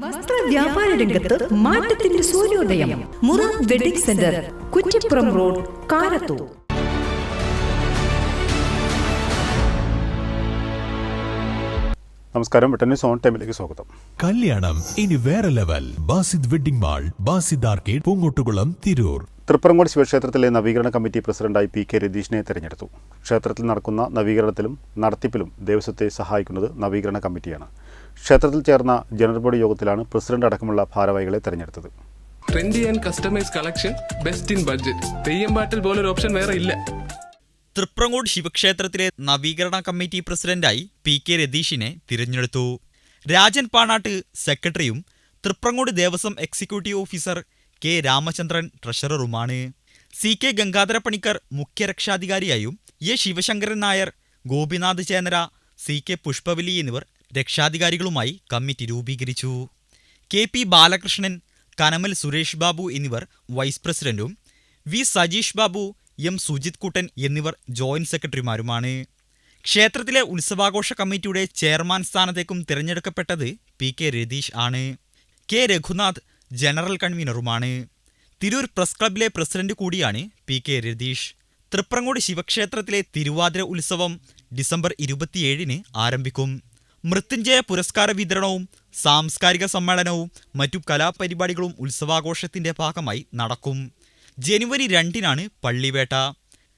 വസ്ത്ര വ്യാപാര രംഗത്ത് മാറ്റത്തിന്റെ സൂര്യോദയം. Mura wedding centre Kuttippuram road Karathur. നമസ്കാരം. വെട്ടന്യൂസ് ഓൺ ടൈമിലേക്ക് സ്വാഗതം. കല്യാണം ഇനി വേറെ level. Basid wedding mall Basid arcade Poongottukulam Tirur. Triprangode ശിവക്ഷേത്രത്തിലെ നവീകരണ കമ്മിറ്റി പ്രസിഡന്റായി പി കെ രതീഷിനെ തെരഞ്ഞെടുത്തു. ക്ഷേത്രത്തിൽ നടക്കുന്ന നവീകരണത്തിലും നടത്തിപ്പിലും ദേവസ്വത്തെ സഹായിക്കുന്നത് നവീകരണ കമ്മിറ്റിയാണ്. ക്ഷേത്രത്തിൽ ചേർന്ന ജനറൽ ബോഡി യോഗത്തിലാണ് പ്രസിഡന്റ് അടക്കമുള്ള ഭാരവാഹികളെ തെരഞ്ഞെടുത്തത്. Trendy and customise collection best in budget പോലൊരു ഓപ്ഷൻ വേറെ ഇല്ല. തൃപ്രങ്ങോട് ശിവക്ഷേത്രത്തിലെ നവീകരണ കമ്മിറ്റി പ്രസിഡന്റായി പി കെ രതീഷിനെ തിരഞ്ഞെടുത്തു. രാജൻ പാണാട്ട് സെക്രട്ടറിയും Triprangode Devaswom executive officer K Ramachandran ട്രഷററുമാണ്. C K Gangadhara Panicker മുഖ്യ രക്ഷാധികാരിയായും A Sivasankaran Nair Gopinath Chenara C K Pushpavalli എന്നിവർ രക്ഷാധികാരികളുമായി കമ്മിറ്റി രൂപീകരിച്ചു. കെ പി ബാലകൃഷ്ണൻ കനമൽ സുരേഷ് ബാബു എന്നിവർ വൈസ് പ്രസിഡന്റും വി സജീഷ് ബാബു എം സുജിത് കുട്ടൻ എന്നിവർ ജോയിന്റ് സെക്രട്ടറിമാരുമാണ്. ക്ഷേത്രത്തിലെ ഉത്സവാഘോഷ കമ്മിറ്റിയുടെ ചെയർമാൻ സ്ഥാനത്തേക്കും തിരഞ്ഞെടുക്കപ്പെട്ടത് പി കെ രതീഷ് ആണ്. കെ രഘുനാഥ് ജനറൽ കൺവീനറുമാണ്. തിരൂർ പ്രസ് ക്ലബിലെ പ്രസിഡന്റ് കൂടിയാണ് പി കെ രതീഷ്. തൃപ്രങ്ങോട് ശിവക്ഷേത്രത്തിലെ തിരുവാതിര ഉത്സവം ഡിസംബർ ഇരുപത്തിയേഴിന് ആരംഭിക്കും. മൃത്യുഞ്ജയ പുരസ്കാര വിതരണവും സാംസ്കാരിക സമ്മേളനവും മറ്റു കലാപരിപാടികളും ഉത്സവാഘോഷത്തിന്റെ ഭാഗമായി നടക്കും. ജനുവരി രണ്ടിനാണ് പള്ളിവേട്ട.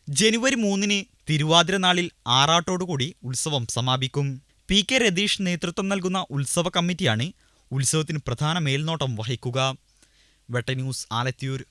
ജനുവരി മൂന്നിന് തിരുവാതിര നാളിൽ ആറാട്ടോടുകൂടി ഉത്സവം സമാപിക്കും. പി കെ രതീഷ് നേതൃത്വം നൽകുന്ന ഉത്സവ കമ്മിറ്റിയാണ് ഉത്സവത്തിന് പ്രധാന മേൽനോട്ടം വഹിക്കുക. വെട്ട ന്യൂസ് ആലത്തിയൂർ